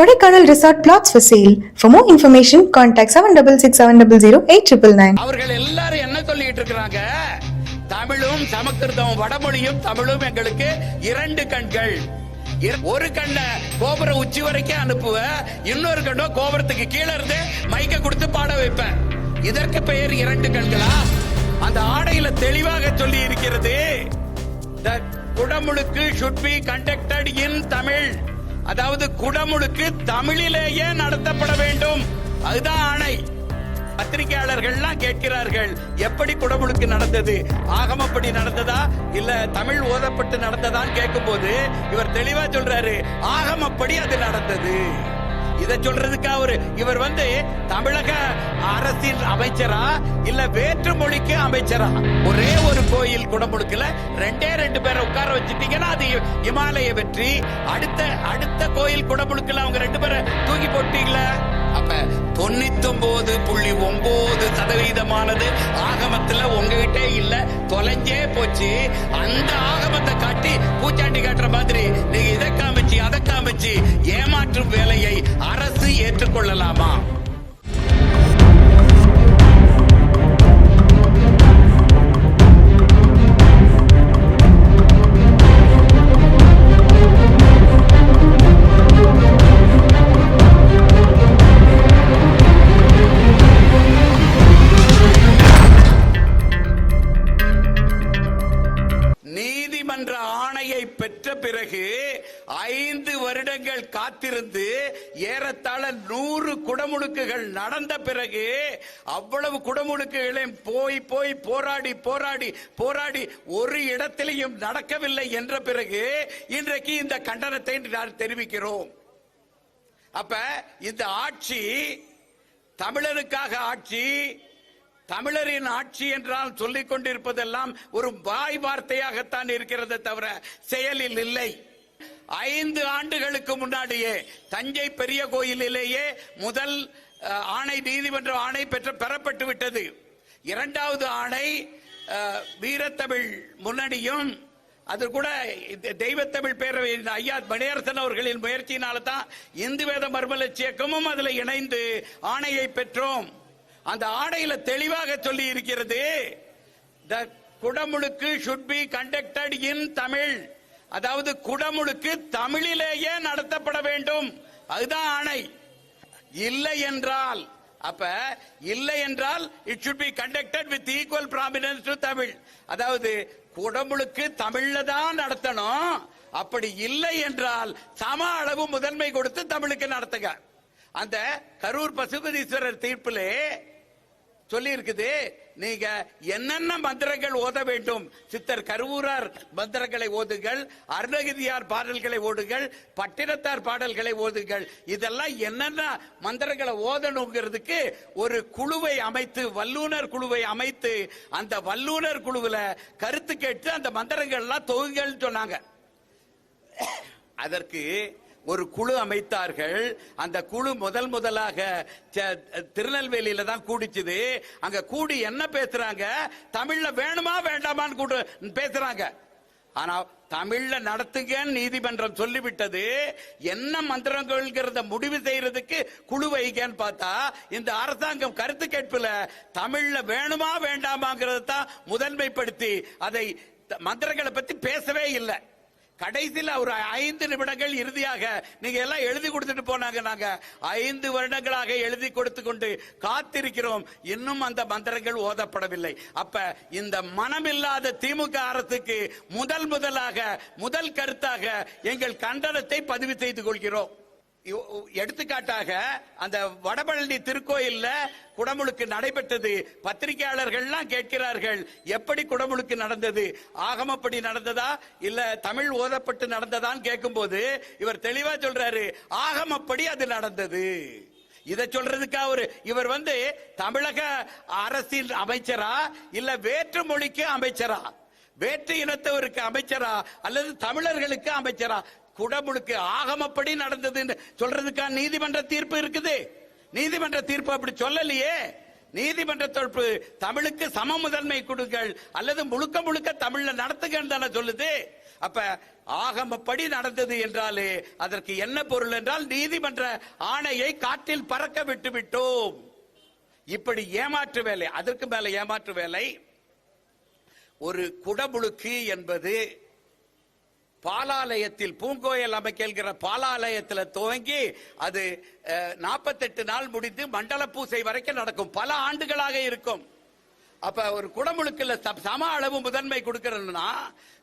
Kodaikanal resort flats for sale for more information contact seven double six seven double zero eight triple nine அவர்கள் எல்லாரும் என்ன சொல்லிட்டு இருக்கிறாங்க? தமிழும் சமஸ்கிருதம் வடமொழியும் தமிழும் எங்களுக்கு இரண்டு கண்கள். ஒரு கண்ணை கோபுர உச்சி வரைக்கும் அனுப்புவ இன்னொரு கண்ணோ கோபுரத்துக்கு கீழே இருந்து மைக்க கொடுத்து பாட வைப்பேன். இதற்கு பெயர் இரண்டு கண்களா? அந்த ஆடையில தெளிவாக சொல்லி இருக்கிறது Kudamuzhukku should be conducted in Tamil அதாவது குடமுழுக்கு தமிழிலேயே நடத்தப்பட வேண்டும். அதுதான் ஆணை. பத்திரிகையாளர்கள்லாம் கேட்கிறார்கள் எப்படி குடமுழுக்கு நடந்தது? ஆகமப்படி நடந்ததா? இல்ல தமிழ் ஓதப்பட்டு நடந்ததான்னு கேட்கும்போது இவர் தெளிவா சொல்றாரு ஆகமப்படி அது நடந்தது. இத சொல்றதுக்கா அவரு? இவர் வந்து தமிழக அரசின் அமைச்சரா இல்ல வேற்று மொழிக்கு அமைச்சரா? ஒரே ஒரு கோயில் குடமுழுக்கல ரெண்டே ரெண்டு பேரை உட்கார வச்சுட்டீங்கன்னா அது இமாலய வெற்றி. அடுத்த அடுத்த கோயில் குடமுழுக்கல அவங்க ரெண்டு பேரை தூக்கி போட்டீங்களா? அப்ப தொண்ணூத்தி ஒன்பது புள்ளி ஒன்பது சதவீதமானது ஆகமத்துல உங்ககிட்ட இல்ல. தொலைஞ்சே போச்சு. அந்த ஆகமத்தை காட்டி பூச்சாண்டி காட்டுற மாதிரி நீங்க இதை காமிச்சு அதை காமிச்சு ஏமாற்றும் வேலையை அரசு ஏற்றுக்கொள்ளலாமா? காத்திருந்து ஏறத்தாழ நூறு குடமுழுக்குகள் நடந்த பிறகு அவ்வளவு குடமுழுக்குகளையும் போய் போய் போராடி போராடி போராடி ஒரு இடத்திலையும் நடக்கவில்லை என்ற பிறகு இன்றைக்கு இந்த கண்டனத்தை நான் தெரிவிக்கிறோம். அப்ப இந்த ஆட்சி தமிழருக்காக ஆட்சி தமிழரின் ஆட்சி என்றால் சொல்லிக் கொண்டிருப்பதெல்லாம் ஒரு வாய் வார்த்தையாகத்தான் இருக்கிறது தவிர செயலில் இல்லை. ஐந்து ஆண்டுகளுக்கு முன்னாடியே தஞ்சை பெரிய கோயிலிலேயே முதல் ஆணை நீதிமன்ற ஆணை பெற்ற பெறப்பட்டு விட்டது. இரண்டாவது ஆணை வீரத்தமிழ் முன்னணியும் அது கூட தெய்வத்தமிழ் பேரவை ஐயா மணியரசன் அவர்களின் முயற்சியினால தான் இந்து வேத மர்மலட்சியக்கமும் அதில் இணைந்து ஆணையை பெற்றோம். அந்த ஆணையில தெளிவாக சொல்லி இருக்கிறது the Kudamuzhukku should be conducted in Tamil அதாவது குடமுழுக்கு தமிழிலேயே நடத்தப்பட வேண்டும். அதுதான் ஆணை. இல்லை என்றால் அப்ப இல்லை என்றால் it should be conducted with equal prominence to Tamil. அதாவது குடமுழுக்கு தமிழ்ல தான் நடத்தணும். அப்படி இல்லை என்றால் சம அளவு முதன்மை கொடுத்து தமிழுக்கு நடத்துங்க. அந்த கரூர் பசுபதீஸ்வரர் தீர்ப்பிலே சொல்லி இருக்குது நீங்க என்னென்ன மந்திரங்கள் ஓத வேண்டும்? சித்தர் கருவூரார் மந்திரங்களை ஓதுங்கள் அருணகிரியார் பாடல்களை ஓடுங்கள் பட்டினத்தார் பாடல்களை ஓதுங்கள். இதெல்லாம் என்னென்ன மந்திரங்களை ஓதணுங்கிறதுக்கு ஒரு குழுவை அமைத்து வல்லுனர் குழுவை அமைத்து அந்த வல்லுனர் குழுவில் கருத்து கேட்டு அந்த மந்திரங்கள்லாம் தொகுங்கள்னு சொன்னாங்க. அதற்கு ஒரு குழு அமைத்தார்கள். அந்த குழு முதல் முதலாக ச- திருநெல்வேலியில தான் கூடிச்சுது. அங்க கூடி என்ன பேசுறாங்க? தமிழ்ல வேணுமா வேண்டாமான்னு கூட பேசுறாங்க. ஆனா தமிழ்ல நடத்துங்கன்னு நீதிமன்றம் சொல்லிவிட்டது. என்ன மந்திரங்கள்ங்கிறத முடிவு செய்யறதுக்கு குழு வைக்கன்னு பார்த்தா இந்த அரசாங்கம் கருத்து கேட்புல தமிழ்ல வேணுமா வேண்டாமாங்கிறத தான் முதன்மைப்படுத்தி அதை த- மந்திரங்களை பத்தி பேசவே இல்லை. கடைசியில் ஒரு ஐந்து நிமிடங்கள் இறுதியாக நீங்க எல்லாம் எழுதி கொடுத்துட்டு போனாங்க நாங்க. ஐந்து வருடங்களாக எழுதி கொடுத்து கொண்டு காத்திருக்கிறோம். இன்னும் அந்த மந்திரங்கள் ஓதப்படவில்லை. அப்ப இந்த மனமில்லாத திமுக அரசுக்கு முதல் முதலாக முதல் கருத்தாக எங்கள் கண்டனத்தை பதிவு செய்து கொள்கிறோம். எடுத்துக்காட்டாக அந்த வடபழனி திருக்கோயில்ல குடமுழுக்கு நடைபெற்றது. பத்திரிகையாளர்கள்லாம் கேட்கிறார்கள் எப்படி குடமுழுக்கு நடந்தது? ஆகமப்படி நடந்ததா? இல்ல தமிழ் ஓதப்பட்டு நடந்ததான்னு கேட்கும்போது இவர் தெளிவா சொல்றாரு ஆகமப்படி அது நடந்தது. இதை சொல்றதுக்கு அவரு இவர் வந்து தமிழக அரசின் அமைச்சரா இல்ல வேற்று மொழிக்கு அமைச்சரா? வேற்று இனத்தவருக்கு அமைச்சரா அல்லது தமிழர்களுக்கு அமைச்சரா? குடமுழுக்கு ஆகமப்படி நடந்ததுன்னு சொல்றதுக்கான நீதிமன்ற தீர்ப்பு இருக்குது. நீதிமன்ற தீர்ப்பு அப்படி சொல்லலையே. நீதிமன்ற தீர்ப்பு தமிழுக்கு சம முதன்மை கொடுங்கள். அல்லது முழுக்க முழுக்க தமிழ்ல நடத்துங்கன்னு தானே சொல்லுது. அப்ப ஆகமப்படி நடந்தது என்றாலே அதற்கு என்ன பொருள் என்றால் நீதிமன்ற ஆணையை காற்றில் பறக்க விட்டு விட்டோம். இப்படி ஏமாற்று வேலை அதற்கு மேல ஏமாற்று வேலை. ஒரு குடமுழுக்கு என்பது பாலாலயத்தில் பூங்கோயில் அமைக்கிற பாலாலயத்தில் துவங்கி அது நாற்பத்தெட்டு நாள் முடிந்து மண்டல பூசை வரைக்கும் நடக்கும். பல ஆண்டுகளாக இருக்கும். அப்ப ஒரு குடமுழுக்கில் ச- சம அளவு முதன்மை கொடுக்கிறன்னா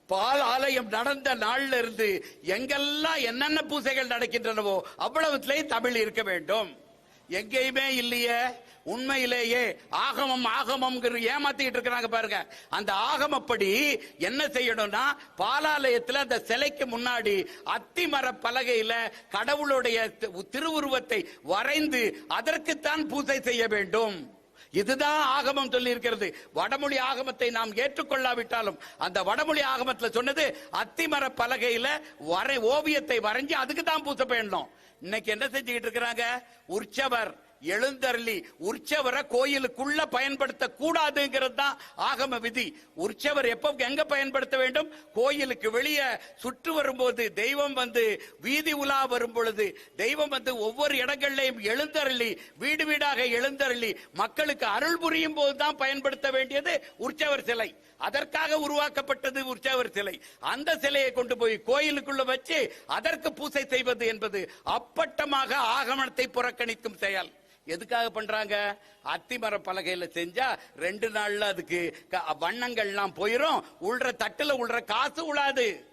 பால் ஆலயம் நடந்த நாள்ல இருந்து எங்கெல்லாம் என்னென்ன பூசைகள் நடக்கின்றனவோ அவ்வளவுத்திலேயும் தமிழ் இருக்க வேண்டும். எங்கேயுமே இல்லையே. உண்மையிலேயே ஆகமம் ஆகமம் ஏமாத்திட்டு இருக்கிறாங்க பாருங்க. அந்த ஆகமப்படி என்ன செய்யணும்னா பாலாலயத்துல அந்த சிலைக்கு முன்னாடி அத்திமர பலகையில கடவுளுடைய திருவுருவத்தை வரைந்து அதற்குத்தான் பூஜை செய்ய வேண்டும். இதுதான் ஆகமம் சொல்லி இருக்கிறது வடமொழி ஆகமத்தை நாம் ஏற்றுக்கொள்ளாவிட்டாலும் அந்த வடமொழி ஆகமத்தில் சொன்னது அத்திமர பலகையில வரை ஓவியத்தை வரைஞ்சு அதுக்கு தான் பூச பயணம் இன்னைக்கு என்ன செஞ்சுக்கிட்டு இருக்கிறாங்க? உற்சவர். எழுந்தருளி உற்சவரை கோயிலுக்குள்ள பயன்படுத்த கூடாதுங்கிறது தான் ஆகம விதி. உற்சவர் எப்ப எங்க பயன்படுத்த வேண்டும்? கோயிலுக்கு வெளியே சுற்று வரும்போது தெய்வம் வந்து வீதி உலா வரும் பொழுது தெய்வம் வந்து ஒவ்வொரு இடங்கள்லையும் எழுந்தருளி வீடு வீடாக எழுந்தருளி மக்களுக்கு அருள் புரியும் போது தான் பயன்படுத்த வேண்டியது உற்சவர் சிலை. அதற்காக உருவாக்கப்பட்டது உற்சவர் சிலை. அந்த சிலையை கொண்டு போய் கோயிலுக்குள்ள வச்சு அதற்கு பூசை செய்வது என்பது அப்பட்டமாக ஆகமனத்தை புறக்கணிக்கும் செயல். எதுக்காக பண்றாங்க? அத்திமர பலகையில செஞ்சா ரெண்டு நாள்ல அதுக்கு க- வண்ணங்கள்லாம் போயிரும். உள்ற தட்டுல உள்ற காசு உழாது.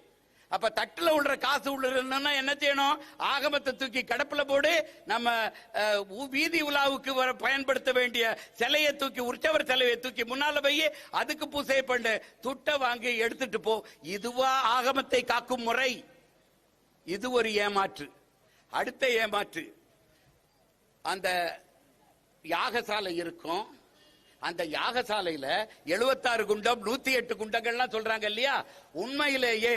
அப்ப தட்டுல உள்ள காசு உள்ளதுன்னா என்ன செய்யணும்? ஆகமத்தை தூக்கி கடப்புல போடு. நம்ம வீதி உலாவுக்கு வர பயன்படுத்த வேண்டிய சிலையை தூக்கி உற்சவர் சிலையை தூக்கி முன்னால போய் அதுக்கு பூசை பண்ணு. துட்டை வாங்கி எடுத்துட்டு போ. இதுவா ஆகமத்தை காக்கும் முறை. இது ஒரு ஏமாற்று. அடுத்த ஏமாற்று. அந்த யாகசாலை இருக்கும். அந்த யாகசாலையில 76 குண்டம் நூத்தி எட்டு குண்டங்கள்லாம் சொல்றாங்க இல்லையா? உண்மையிலேயே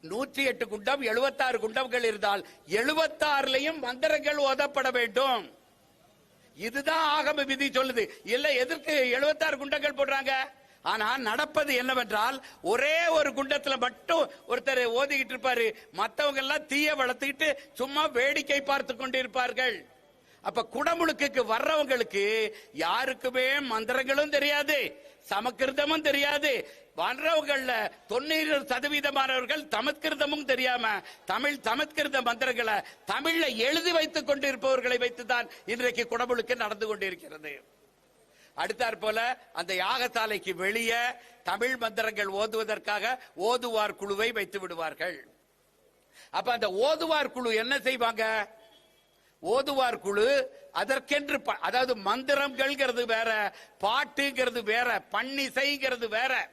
நூற்றி எட்டு குண்டம் 76 குண்டங்கள் இருந்தால் 76லயும் மந்திரங்கள் ஓதப்பட வேண்டும். இதுதான் ஆகம விதி சொல்லுது. இல்ல எதற்கு 76 குண்டங்கள் போடுறாங்க? ஆனா நடப்பது என்னவென்றால் ஒரே ஒரு குண்டத்துல மட்டும் ஒருத்தர் ஓதிக்கிட்டு இருப்பாரு. மத்தவங்க எல்லாம் தீய வளர்த்துக்கிட்டு சும்மா வேடிக்கை பார்த்து கொண்டிருப்பார்கள். அப்ப குடமுழுக்குக்கு வர்றவங்களுக்கு யாருக்குமே மந்திரங்களும் தெரியாது சமக்கிருதமும் தெரியாது. வர்றவங்கள தொண்ணூறு சதவீதமானவர்கள் சமஸ்கிருதமும் தெரியாம தமிழ் சமஸ்கிருத மந்திரங்களை தமிழ்ல எழுதி வைத்துக் கொண்டிருப்பவர்களை வைத்துதான் இன்றைக்கு குடமுழுக்கு நடந்து கொண்டிருக்கிறது. அடுத்தாற் போல அந்த யாகசாலைக்கு வெளியே தமிழ் மந்திரங்கள் ஓதுவதற்காக ஓதுவார் குழுவை வைத்து விடுவார்கள். அப்ப அந்த ஓதுவார் குழு என்ன செய்வாங்க? ஓதுவார் குழு அதற்கென்று ப- அதாவது மந்திரங்கள்ங்கிறது வேற பாட்டுங்கிறது வேற பன்னிசைங்கிறது வேற.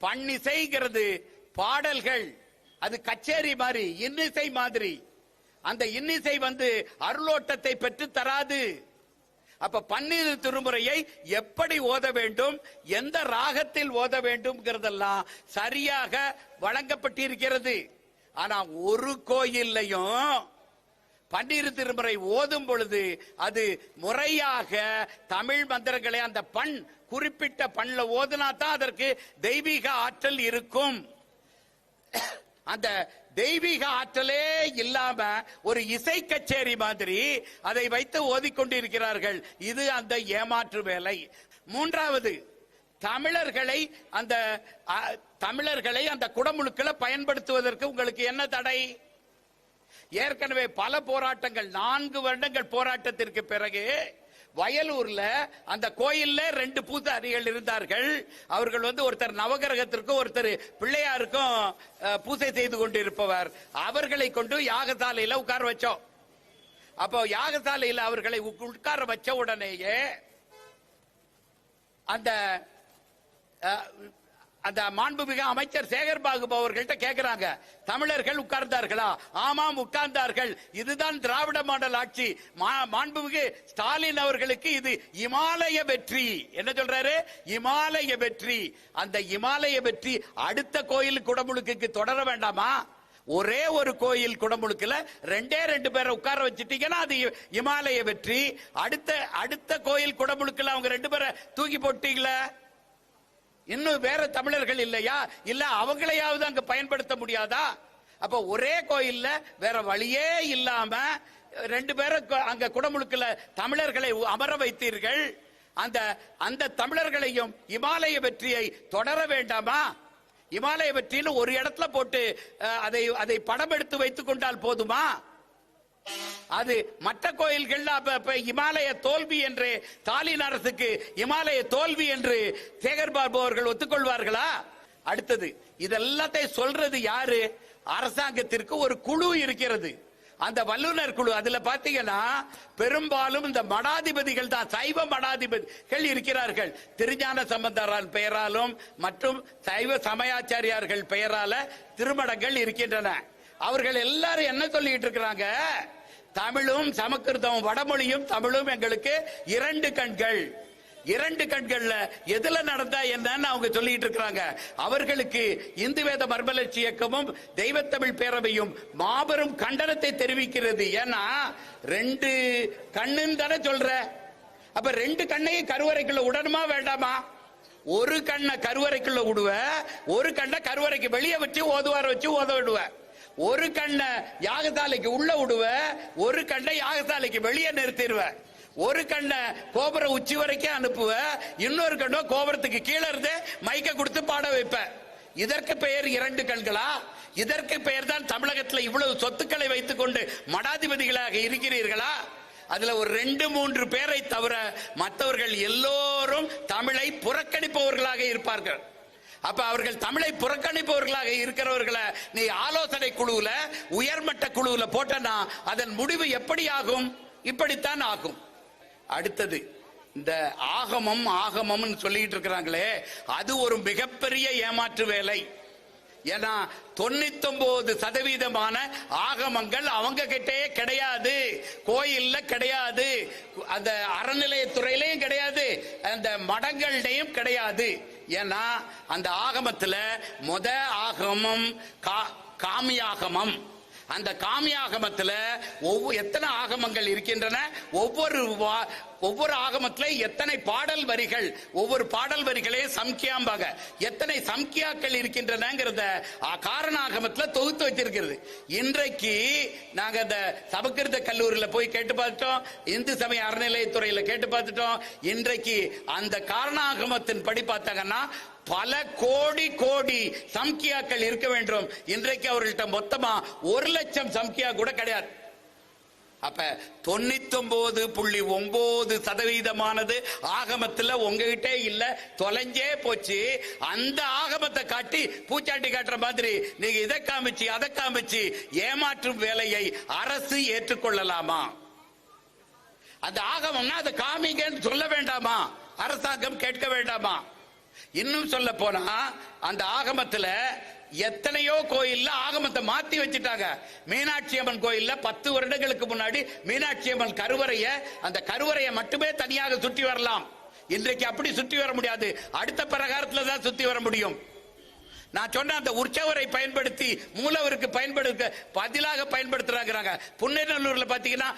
பன்னிசைங்கிறது பாடல்கள். அது கச்சேரி மாதிரி இன்னிசை மாதிரி. அந்த இன்னிசை வந்து அருளோட்டத்தை பெற்று தராது. அப்ப பன்னீர் திருமுறையை எப்படி ஓத வேண்டும் எந்த ராகத்தில் ஓத வேண்டும்ங்கிறதெல்லாம் சரியாக வழங்கப்பட்டிருக்கிறது. ஆனா ஒரு கோயில்லையும் பன்னிரு திருமுறை ஓதும் பொழுது அது முறையாக தமிழ் மந்திரங்களை அந்த பண் குறிப்பிட்ட பண்ணல ஓதுனா தான் அதற்கு தெய்வீக ஆற்றல் இருக்கும். அந்த தெய்வீக ஆற்றலே இல்லாம ஒரு இசை கச்சேரி மாதிரி அதை வைத்து ஓதிக்கொண்டிருக்கிறார்கள். இது அந்த ஏமாற்று வேலை. மூன்றாவது தமிழர்களை அந்த அ, தமிழர்களை அந்த குடமுழுக்களை பயன்படுத்துவதற்கு உங்களுக்கு என்ன தடை? ஏற்கனவே பல போராட்டங்கள் நான்கு வருடங்கள் போராட்டத்திற்கு பிறகு வயலூர்ல அந்த கோயில்ல ரெண்டு பூசாரிகள் இருந்தார்கள். அவர்கள் வந்து ஒருத்தர் நவகிரகத்திற்கும் ஒருத்தர் பிள்ளையாருக்கும் பூசை செய்து கொண்டிருப்பவர். அவர்களை கொண்டு யாகசாலையில உட்கார வச்சோம். அப்போ யாகசாலையில் அவர்களை உக்- உட்கார வச்ச உடனேயே அந்த அந்த மாண்புமிகு அமைச்சர் சேகர் பாபு அவர்கள்ட்ட கேட்கிறாங்க தமிழர்கள் உட்கார்ந்தார்களா? ஆமாம் உட்கார்ந்தார்கள். இதுதான் திராவிட மாடல் ஆட்சி. மா- மாண்புமிகு ஸ்டாலின் அவர்களுக்கு இது இமாலய வெற்றி. என்ன சொல்றாரு? இமாலய வெற்றி. அந்த இமாலய வெற்றி அடுத்த கோயில் குடமுழுக்குக்கு தொடர வேண்டாமா? ஒரே ஒரு கோயில் குடமுழுக்குல ரெண்டே ரெண்டு பேரை உட்கார வச்சுட்டீங்கன்னா அது இமாலய வெற்றி. அடுத்த அடுத்த கோயில் குடமுழுக்குல அவங்க ரெண்டு பேரை தூக்கி போட்டீங்களே? இன்னும் வேற தமிழர்கள் இல்லையா? இல்ல அவங்களையாவது அங்க பயன்படுத்த முடியாதா? அப்ப ஒரே கோயில்ல வேற வழியே இல்லாம ரெண்டு பேரும் அங்க குடமுழுக்குல தமிழர்களை அமர வைத்தீர்கள். அந்த அந்த தமிழர்களையும் இமாலய வெற்றியை தொடர வேண்டாமா? இமாலய வெற்றின்னு ஒரு இடத்துல போட்டு அதை அதை படம் எடுத்து வைத்துக் கொண்டால் போதுமா? அது மற்ற கோயில்கள் அப்ப இமாலய தோல்வி என்று ஸ்டாலின் அரசுக்கு இமாலய தோல்வி என்று சேகர் பாபு அவர்கள் ஒத்துக்கொள்வார்களா? அடுத்தது இதெல்லாத்தையும் சொல்றது யாரு? அரசாங்கத்திற்கு ஒரு குழு இருக்கிறது. அந்த வல்லுனர் குழு அதுல பாத்தீங்கன்னா பெரும்பாலும் இந்த மடாதிபதிகள் தான் சைவ மடாதிபதிகள் இருக்கிறார்கள். திருஞான சம்பந்தரால் பெயராலும் மற்றும் சைவ சமயாச்சாரியார்கள் பெயரால திருமணங்கள் இருக்கின்றன. அவர்கள் எல்லாரும் என்ன சொல்லிட்டு இருக்கிறாங்க? தமிழும் சமஸ்கிருதம் வடமொழியும் தமிழும் எங்களுக்கு இரண்டு கண்கள். இரண்டு கண்கள்ல எதுல நடந்தா என்னன்னு அவங்க சொல்லிட்டு இருக்கிறாங்க. அவர்களுக்கு இந்து வேத மர்மலட்சி இயக்கமும் தெய்வத்தமிழ் பேரவையும் மாபெரும் கண்டனத்தை தெரிவிக்கிறது. ஏன்னா ரெண்டு கண்ணுன்னு தானே சொல்ற. அப்ப ரெண்டு கண்ணையும் கருவறைக்குள்ள உடனுமா வேண்டாமா? ஒரு கண்ணை கருவறைக்குள்ள விடுவ ஒரு கண்ணை கருவறைக்கு வெளியே வச்சு ஓதுவார வச்சு ஓத விடுவ. ஒரு கண்ணை யாகசாலைக்கு உள்ள விடுவ ஒரு கண்ணை யாகசாலைக்கு வெளியே நிறுத்திடுவ. ஒரு கண்ணை கோபுர உச்சி வரைக்கும் அனுப்புவ இன்னொரு கண்ணோ கோபுரத்துக்கு கீழே இருந்து மைக்க கொடுத்து பாட வைப்ப. இதற்கு பெயர் இரண்டு கண்களா? இதற்கு பெயர் தான் தமிழகத்தில் இவ்வளவு சொத்துக்களை வைத்துக் கொண்டு மடாதிபதிகளாக இருக்கிறீர்களா? அதுல ஒரு ரெண்டு மூன்று பேரை தவிர மற்றவர்கள் எல்லோரும் தமிழை புறக்கணிப்பவர்களாக இருப்பார்கள். அப்ப அவர்கள் தமிழை புறக்கணிப்பவர்களாக இருக்கிறவர்களை நீ ஆலோசனை குழுவுல உயர்மட்ட குழுவுல போட்டனா அதன் முடிவு எப்படி ஆகும் இப்படித்தான் ஆகும். அடுத்தது இந்த ஆகமம் ஆகமம்னு சொல்லிட்டு இருக்கிறாங்களே அது ஒரு மிகப்பெரிய ஏமாற்று வேலை. ஏன்னா தொண்ணூத்தொன்பது சதவீதமான ஆகமங்கள் அவங்க கிட்டே கிடையாது. கோயில்ல கிடையாது. அந்த அறநிலையத்துறையிலையும் கிடையாது. அந்த மடங்கள்டையும் கிடையாது. ஏன்னா அந்த ஆகமத்துல முத ஆகமம் கா- காமியாகமம். அந்த காமியாகமத்துல ஒவ்வொரு எத்தனை ஆகமங்கள் இருக்கின்றன? ஒவ்வொரு வா- ஒவ்வொரு ஆகமத்துல எத்தனை பாடல் வரிகள்? ஒவ்வொரு பாடல் வரிகளே சம்கியாம்பாக எத்தனை சம்கியாக்கள் இருக்கின்றனங்கிறத காரண ஆகமத்துல தொகுத்து வச்சிருக்கிறது இன்றைக்கு நாங்க இந்த சமஸ்கிருத கல்லூரியில போய் கேட்டு பார்த்துட்டோம். இந்து சமய அறநிலையத்துறையில கேட்டு பார்த்துட்டோம். இன்றைக்கு அந்த காரணாகமத்தின் படி பார்த்தாங்கன்னா பல கோடி கோடி சம்கியாக்கள் இருக்க வேண்டும். இன்றைக்கு அவர்கள்ட்ட மொத்தமா ஒரு லட்சம் சம்கியா கூட கிடையாது. அப்ப தொண்ணூத்தொன்பது புள்ளி ஒன்பது சதவீதமானது ஆகமத்துல உங்ககிட்டே இல்ல. தொலைஞ்சே போச்சு. அந்த ஆகமத்தை காட்டி பூச்சாட்டி காட்டுற மாதிரி நீங்க இதை காமிச்சு அதை காமிச்சு ஏமாற்றும் வேலையை அரசு ஏற்றுக்கொள்ளலாமா? அந்த ஆகமம்னா அதை காமிங்கன்னு சொல்ல வேண்டாமா? அரசாங்கம் கேட்க வேண்டாமா? இன்னும் சொல்ல போனா அந்த ஆகமத்துல எத்தனையோ கோயில்ல ஆகமத்தை மாத்தி வச்சுட்டாங்க. மீனாட்சி அம்மன் கோயில்ல பத்து வருடங்களுக்கு முன்னாடி மீனாட்சி அம்மன் கருவறைய அந்த கருவறையை மட்டுமே தனியாக சுற்றி வரலாம். இன்றைக்கு அப்படி சுற்றி வர முடியாது. அடுத்த பிரகாரத்துல தான் சுத்தி வர முடியும். நான் சொன்ன அந்த உற்சவரை பயன்படுத்தி மூலவருக்கு பயன்படுத்த பதிலாக பயன்படுத்துறாங்க புன்னநல்லூர்ல பாத்தீங்கன்னா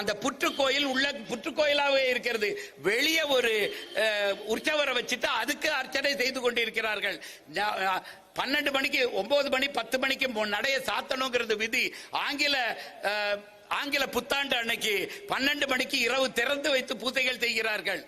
அந்த புற்றுக்கோயில் உள்ள புற்றுக்கோயிலாகவே இருக்கிறது. வெளியே ஒரு உற்சவரை வச்சுட்டு அதுக்கு அர்ச்சனை செய்து கொண்டிருக்கிறார்கள். பன்னெண்டு மணிக்கு ஒன்பது மணி பத்து மணிக்கு நடைய சாத்தணுங்கிறது விதி. ஆங்கில ஆங்கில புத்தாண்டு அன்னைக்கு பன்னெண்டு மணிக்கு இரவு திறந்து வைத்து பூஜைகள் செய்கிறார்கள்.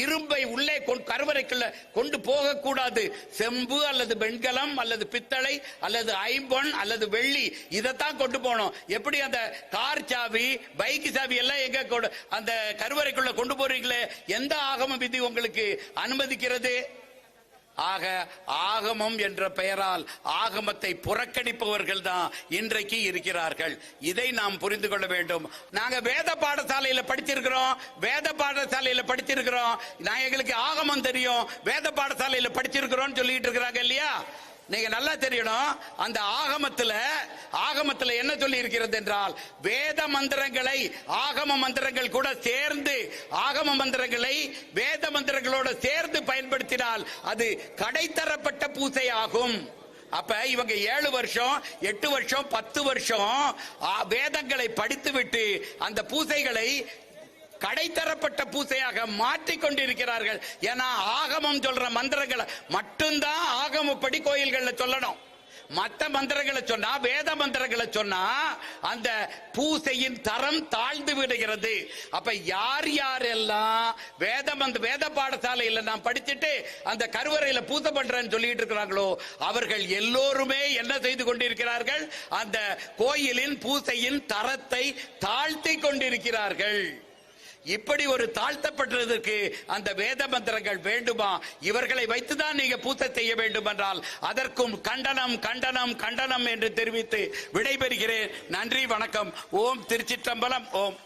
இரும்பை உள்ளே கருவறைக்குள்ள கொண்டு போகக்கூடாது. செம்பு அல்லது வெண்கலம் அல்லது பித்தளை அல்லது ஐம்பொன் அல்லது வெள்ளி இதைத்தான் கொண்டு போகணும். எப்படி அந்த கார் சாவி பைக் சாவி எல்லாம் எங்க அந்த கருவறைக்குள்ள கொண்டு போறீங்களே? எந்த ஆகம விதி உங்களுக்கு அனுமதிக்கிறது? ஆக ஆகமம் என்ற பெயரால் ஆகமத்தை புறக்கணிப்பவர்கள் தான் இன்றைக்கு இருக்கிறார்கள். இதை நாம் புரிந்து கொள்ள வேண்டும். நாங்க வேத பாடசாலையில படிச்சிருக்கிறோம். வேத பாடசாலையில படிச்சிருக்கிறோம். நான் எங்களுக்கு ஆகமம் தெரியும். வேத பாடசாலையில படிச்சிருக்கிறோம் சொல்லிட்டு இருக்கிறாங்க இல்லையா? நீங்க நல்லா தெரியணும் அந்த ஆகமத்துல ஆகமத்துல என்ன சொல்லி இருக்கிறது என்றால் வேத மந்திரங்களை ஆகம மந்திரங்கள் கூட சேர்ந்து ஆகம மந்திரங்களை வேத மந்திரங்களோட சேர்ந்து பயன்படுத்தினால் அது கடைத்தரப்பட்ட பூசை ஆகும் அப்ப இவங்க ஏழு வருஷம் எட்டு வருஷம் பத்து வருஷம் வேதங்களை படித்துவிட்டு அந்த பூசைகளை கடைத்தரப்பட்ட பூசையாக மாற்றிக்கொண்டிருக்கிறார்கள் ஏன்னா ஆகமம் சொல்ற மந்திரங்களை மட்டும்தான் ஆகமப்படி கோயில்கள்ல சொல்லணும். மற்ற மந்திரங்களை சொன்னா வேத மந்திரங்களை சொன்னா அந்த பூசையின் தரம் தாழ்ந்து விடுகிறது. அப்ப யார் யாரெல்லாம் வேத மந்த வேத பாடசாலையில நான் படிச்சுட்டு அந்த கருவறையில பூசை பண்றேன்னு சொல்லிட்டு இருக்கிறாங்களோ அவர்கள் எல்லோருமே என்ன செய்து கொண்டிருக்கிறார்கள்? அந்த கோயிலின் பூசையின் தரத்தை தாழ்த்தி கொண்டிருக்கிறார்கள். இப்படி ஒரு தாழ்த்தப்பட்டதற்கு அந்த வேத மந்திரங்கள் வேண்டுமா? இவர்களை வைத்துதான் நீங்க பூத்த செய்ய வேண்டும் என்றால் அதற்கும் கண்டனம் கண்டனம் கண்டனம் என்று தெரிவித்து விடைபெறுகிறேன். நன்றி வணக்கம். ஓம் திருச்சிற்றம்பலம். ஓம்.